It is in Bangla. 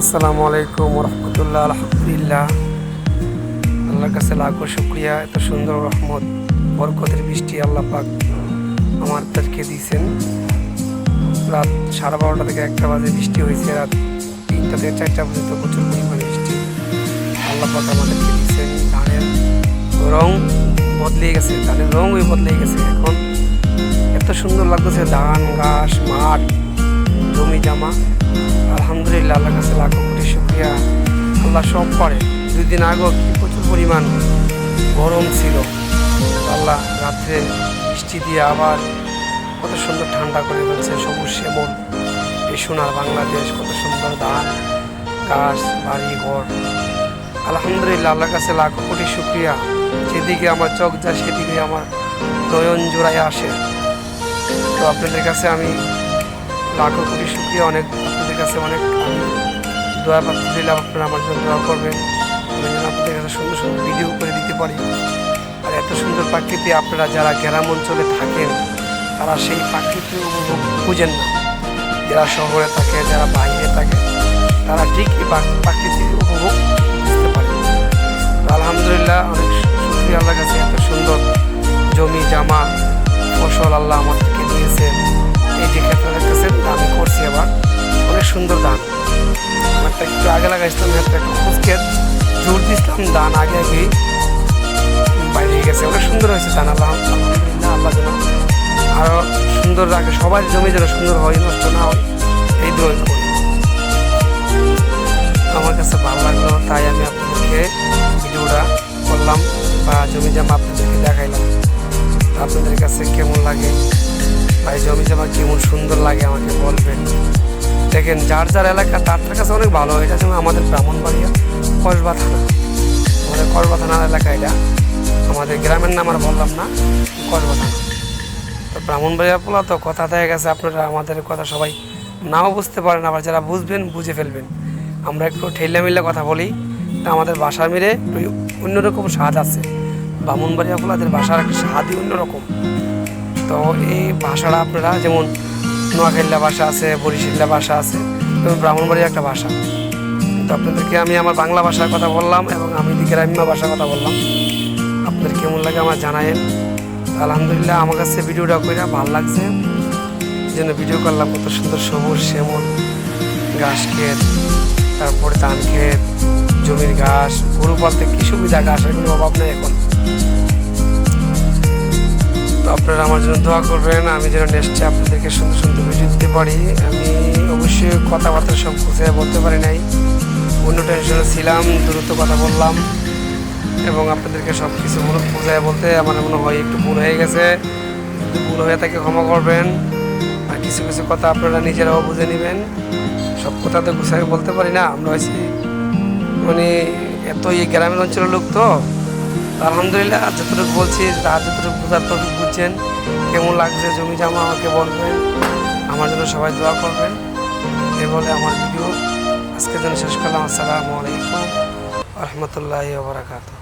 আসসালামু আলাইকুম রহমতুল্লাহ, আলহামদুলিল্লাহ। আল্লাহর কাছে লাখো শুক্রিয়া, এত সুন্দর রহমত, বরকতের বৃষ্টি আল্লাহ পাক আমাদেরকে দিয়েছেন। রাত সাড়ে বারোটা থেকে একটা বাজে বৃষ্টি হয়েছে, রাত তিনটা থেকে চারটা পর্যন্ত প্রচুর পরিমাণে বৃষ্টি। আল্লাহ পাক আমাদেরকে দিয়েছেন ধানের রং বদলে গেছে, ধানের রঙই বদলে গেছে এখন। এত সুন্দর লাগতেছে, ধান, ঘাস, মাঠ। জমি। আলহামদুলিল্লাহ, আল্লাহর কাছে লাখো কোটি শুক্রিয়া। আল্লাহ সব পারে দুই দিন আগেও কি প্রচুর পরিমাণ গরম ছিল। আল্লাহ রাত্রে বৃষ্টি দিয়ে আবার কত সুন্দর ঠান্ডা করে ফেলছে, সবুজ শ্যামল। এই সোনার বাংলাদেশ, কত সুন্দর ধান, গাছ, বাড়ি, ঘর। আলহামদুলিল্লাহ, আল্লাহর কাছে লাখো কোটি শুক্রিয়া। যেদিকে আমার চোখ যায়, সেদিকে আমার নয়ন জোড়ায় আসে। তো আপনাদের কাছে আমি লাখো কোটি শুক্রিয়া অনেক আপনাদের কাছে অনেক আমি দোয়া পাত্র দিলাম আপনারা আমার জন্য দোয়া করবেন। আমি যেন আপনাদের কাছে সুন্দর সুন্দর ভিডিও করে দিতে পারি। আর এত সুন্দর প্রাকৃতি আপনারা যারা গ্রাম অঞ্চলে থাকেন, তারা সেই প্রাকৃতিক উপভোগ খুঁজেন না। যারা শহরে থাকে, যারা বাইরে থাকে, তারা ঠিক এই প্রাক- প্রাকৃতিক উপভোগ বুঝতে পারে। আলহামদুলিল্লাহ, অনেক শুক্রিয়া আল্লাহ কাছে এত সুন্দর জমি, জামা, ফসল আল্লাহ আমাদেরকে দিয়েছেন। এই যে ক্ষেত্রে দেখতেছেন আমি করছি আবার। অনেক সুন্দর ধান আমারটা একটু আগে লাগাইছিলাম একটা একটু খুঁজকে জোর দিয়েছিলাম ধান আগে আগেই বাইরে গেছে। অনেক সুন্দর হয়েছে ধান আল্লাহ আলহামদুলিল্লাহ, আল্লাহ যেন আরও সুন্দর রাখে। সবার জমি যেন সুন্দর হয়, নষ্ট না হয়, এই দোয়া করি। আমার কাছে ভালো লাগল, তাই আমি আপনাদেরকে ভিডিওটা করলাম বা জমি জামা আপনাদেরকে দেখাইলাম। আপনাদের কাছে কেমন লাগে? এই জমি জামা কেমন সুন্দর লাগে, আমাকে বলবেন। দেখেন, যার যার এলাকা, তার কাছে অনেক ভালো এটা যেমন আমাদের ব্রাহ্মণবাড়িয়া কসবা থানা আমাদের কসবা থানার এলাকা এটা। আমাদের গ্রামের নাম আর বললাম না কসবা থানা তো ব্রাহ্মণবাড়িয়া পোলা তো কথা দেখা গেছে, আপনারা আমাদের কথা সবাই নাও বুঝতে পারেন, আবার যারা বুঝবেন, বুঝে ফেলবেন। আমরা একটু ঠেলে মিলে কথা বলি, তা আমাদের বাসার মিলে অন্যরকম স্বাদ আছে। ব্রাহ্মণবাড়িয়া পোলাদের বাসার একটা স্বাদই অন্যরকম। তো এই ভাষাটা আপনারা, যেমন নোয়াখাইল্লা ভাষা আছে বরিশিল্লা ভাষা আছে এবং ব্রাহ্মণবাড়ির একটা ভাষা। তো আপনাদেরকে আমি আমার বাংলা ভাষার কথা বললাম এবং আমি গ্রাম্য ভাষার কথা বললাম। আপনাদের কেমন লাগে আমার জানায়েন। আলহামদুলিল্লাহ আমার কাছে ভিডিওটা করে ভালো লাগছে। জন্য ভিডিও করলাম কত সুন্দর সবুজ শ্যামল ঘাস ক্ষেত, তারপরে ধান ক্ষেত, জমির ঘাস গরু পালতে কি সুবিধা, ঘাসের কোনো অভাব নেই এখন। তো আপনারা আমার জন্য দোয়া করবেন। আমি যেন নেক্সটে আপনাদেরকে সুন্দর সুন্দর ভিডিও দিতে পারি, আমি অবশ্যই কথাবার্তা সব বলতে পারি নাই। অন্য টেনশনে ছিলাম, দ্রুত কথা বললাম এবং আপনাদেরকে সব কিছু বোঝায় বলতে আমার মনে হয় একটু ভুল হয়ে গেছে। ভুল হয়ে থাকে ক্ষমা করবেন। আর কিছু কিছু কথা আপনারা নিজেরাও বুঝে নেবেন। সব কথা তো গুছাই বলতে পারি না। আমরা হয়েছি মানে এত এই গ্রামের অঞ্চলের লোক তো। আলহামদুলিল্লাহ যতটুকু বলছি, তা যতটুকু বোঝার তো বুঝছেন। কেমন লাগছে জমি জামা আমাকে বলবেন। আমার জন্য সবাই দোয়া করবেন। এ বলে আমার ভিডিও। আজকের জন্য শেষ করলাম। আসসালামু আলাইকুম। রহমতুল্লাহ বারাকাতু